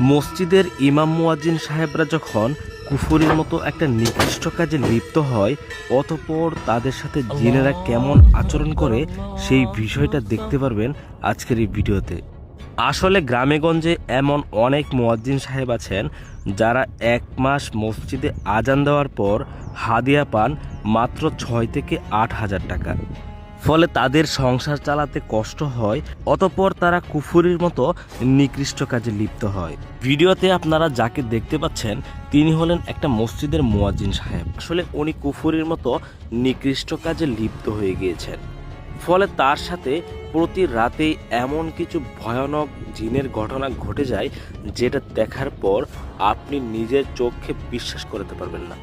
মসজিদের ইমাম মুয়াজ্জিন সাহেবরা যখন কুফুরির মতো একটা নিকৃষ্ট কাজে লিপ্ত হয়, অতপর তাদের সাথে জিনেরা কেমন আচরণ করে সেই বিষয়টা দেখতে পারবেন আজকের এই ভিডিওতে। আসলে গ্রামেগঞ্জে এমন অনেক মুয়াজ্জিন সাহেব আছেন যারা এক মাস মসজিদে আজান দেওয়ার পর হাদিয়া পান মাত্র ছয় থেকে আট হাজার টাকা। ফলে তাদের সংসার চালাতে কষ্ট হয়, অতপর তারা কুফুরির মতো নিকৃষ্ট কাজে লিপ্ত হয়। ভিডিওতে আপনারা যাকে দেখতে পাচ্ছেন, তিনি হলেন একটা মসজিদের মুয়াজ্জিন সাহেব। আসলে উনি কুফুরির মতো নিকৃষ্ট কাজে লিপ্ত হয়ে গিয়েছেন। ফলে তার সাথে প্রতি রাতেই এমন কিছু ভয়ানক জিনের ঘটনা ঘটে যায়, যেটা দেখার পর আপনি নিজের চোখে বিশ্বাস করতে পারবেন না।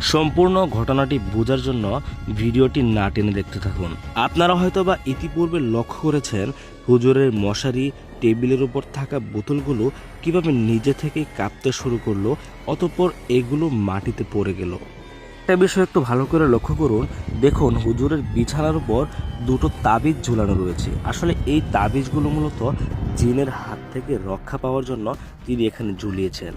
সম্পূর্ণ ঘটনাটি বোঝার জন্য ভিডিওটি না টেনে দেখতে থাকুন। আপনারা হয়তোবা ইতিপূর্বে লক্ষ্য করেছেন হুজুরের মশারি, টেবিলের উপর থাকা বোতলগুলো কীভাবে নিজে থেকেই কাঁপতে শুরু করল, অতঃপর এগুলো মাটিতে পড়ে গেল। একটা বিষয় একটু ভালো করে লক্ষ্য করুন। দেখুন, হুজুরের বিছানার উপর দুটো তাবিজ ঝুলানো রয়েছে। আসলে এই তাবিজগুলো মূলত জিনের হাত থেকে রক্ষা পাওয়ার জন্য তিনি এখানে ঝুলিয়েছেন।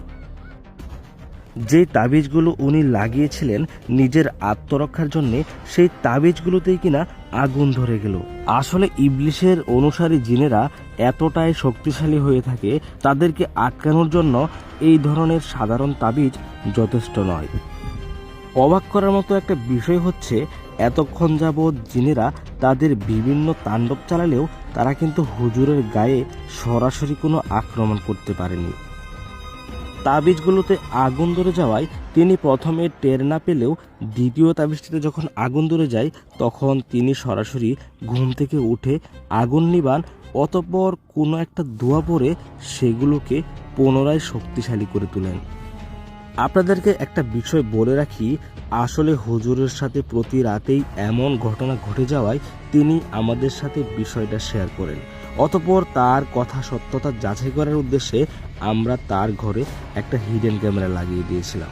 যে তাবিজগুলো উনি লাগিয়েছিলেন নিজের আত্মরক্ষার জন্যে, সেই তাবিজগুলোতেই কিনা আগুন ধরে গেল। আসলে ইবলিশের অনুসারী জিনেরা এতটাই শক্তিশালী হয়ে থাকে, তাদেরকে আটকানোর জন্য এই ধরনের সাধারণ তাবিজ যথেষ্ট নয়। অবাক করার মতো একটা বিষয় হচ্ছে, এতক্ষণ যাবৎ জিনেরা তাদের বিভিন্ন তাণ্ডব চালালেও তারা কিন্তু হুজুরের গায়ে সরাসরি কোনো আক্রমণ করতে পারেনি। তাবিজগুলোতে আগুন ধরে যাওয়ায় তিনি প্রথমে টের না পেলেও দ্বিতীয় তাবিজটিতে যখন আগুন ধরে যায়, তখন তিনি সরাসরি ঘুম থেকে উঠে আগুন নিবান, অতঃপর কোনো একটা দোয়া পরে সেগুলোকে পুনরায় শক্তিশালী করে তোলেন। আপনাদেরকে একটা বিষয় বলে রাখি, আসলে হুজুরের সাথে প্রতি রাতেই এমন ঘটনা ঘটে যাওয়ায় তিনি আমাদের সাথে বিষয়টা শেয়ার করেন। অতপর তার কথা সত্যতা যাচাই করার উদ্দেশ্যে আমরা তার ঘরে একটা হিডেন ক্যামেরা লাগিয়ে দিয়েছিলাম।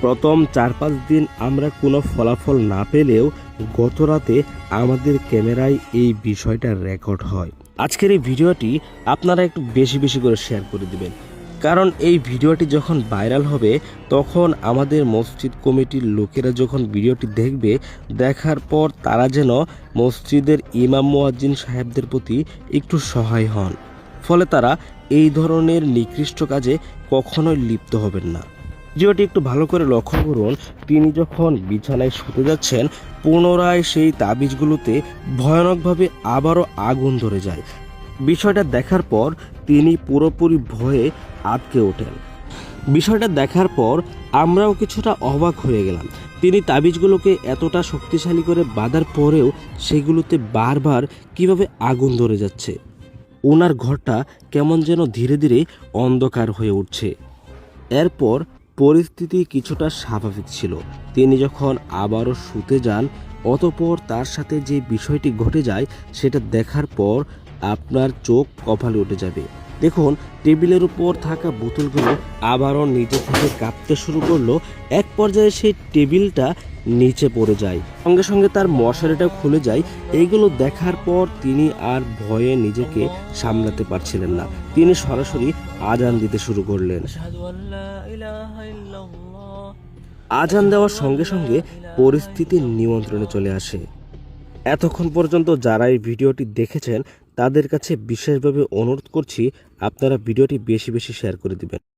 প্রথম চার পাঁচ দিন আমরা কোনো ফলাফল না পেলেও গত রাতে আমাদের ক্যামেরায় এই বিষয়টা রেকর্ড হয়। আজকের এই ভিডিওটি আপনারা একটু বেশি বেশি করে শেয়ার করে দিবেন। কারণ এই ভিডিওটি যখন ভাইরাল হবে, তখন আমাদের মসজিদ কমিটির লোকেরা যখন ভিডিওটি দেখবে, দেখার পর তারা যেন মসজিদের ইমাম মুয়াজ্জিন সাহেবদের প্রতি একটু সহায় হন। ফলে তারা এই ধরনের নিকৃষ্ট কাজে কখনোই লিপ্ত হবেন না। ভিডিওটি একটু ভালো করে লক্ষ্য করুন, তিনি যখন বিছানায় শুতে যাচ্ছেন, পুনরায় সেই তাবিজগুলোতে ভয়ানকভাবে আবারও আগুন ধরে যায়। বিষয়টা দেখার পর তিনি পুরোপুরি ভয়ে আটকে ওঠেন। বিষয়টা দেখার পর আমরাও কিছুটা অবাক হয়ে গেলাম। তিনি তাবিজগুলোকে এতটা শক্তিশালী করে বাঁধার পরেও সেগুলোতে বারবার কীভাবে আগুন ধরে যাচ্ছে ওনার ঘরটা কেমন যেন ধীরে ধীরে অন্ধকার হয়ে উঠছে। এরপর পরিস্থিতি কিছুটা স্বাভাবিক ছিল। তিনি যখন আবারও শুতে যান, অতপর তার সাথে যে বিষয়টি ঘটে যায়, সেটা দেখার পর আপনার চোখ কপালে উঠে যাবে। দেখুন, টেবিলের উপর থাকা বোতলগুলো আবারও নিজে থেকে কাঁপতে শুরু করল। এক পর্যায়ে সেই টেবিলটা নিচে পড়ে যায়। সঙ্গে সঙ্গে তার মশারিটা খুলে যায়। এইগুলো দেখার পর তিনি আর ভয়ে নিজেকে সামলাতে পারছিলেন না। তিনি সরাসরি আজান দিতে শুরু করলেন। আজান দেওয়ার সঙ্গে সঙ্গে পরিস্থিতি নিয়ন্ত্রণে চলে আসে। এতক্ষণ পর্যন্ত যারা এই ভিডিওটি দেখেছেন তাদের কাছে বিশেষভাবে অনুরোধ করছি আপনারা ভিডিওটি বেশি বেশি শেয়ার করে দিবেন।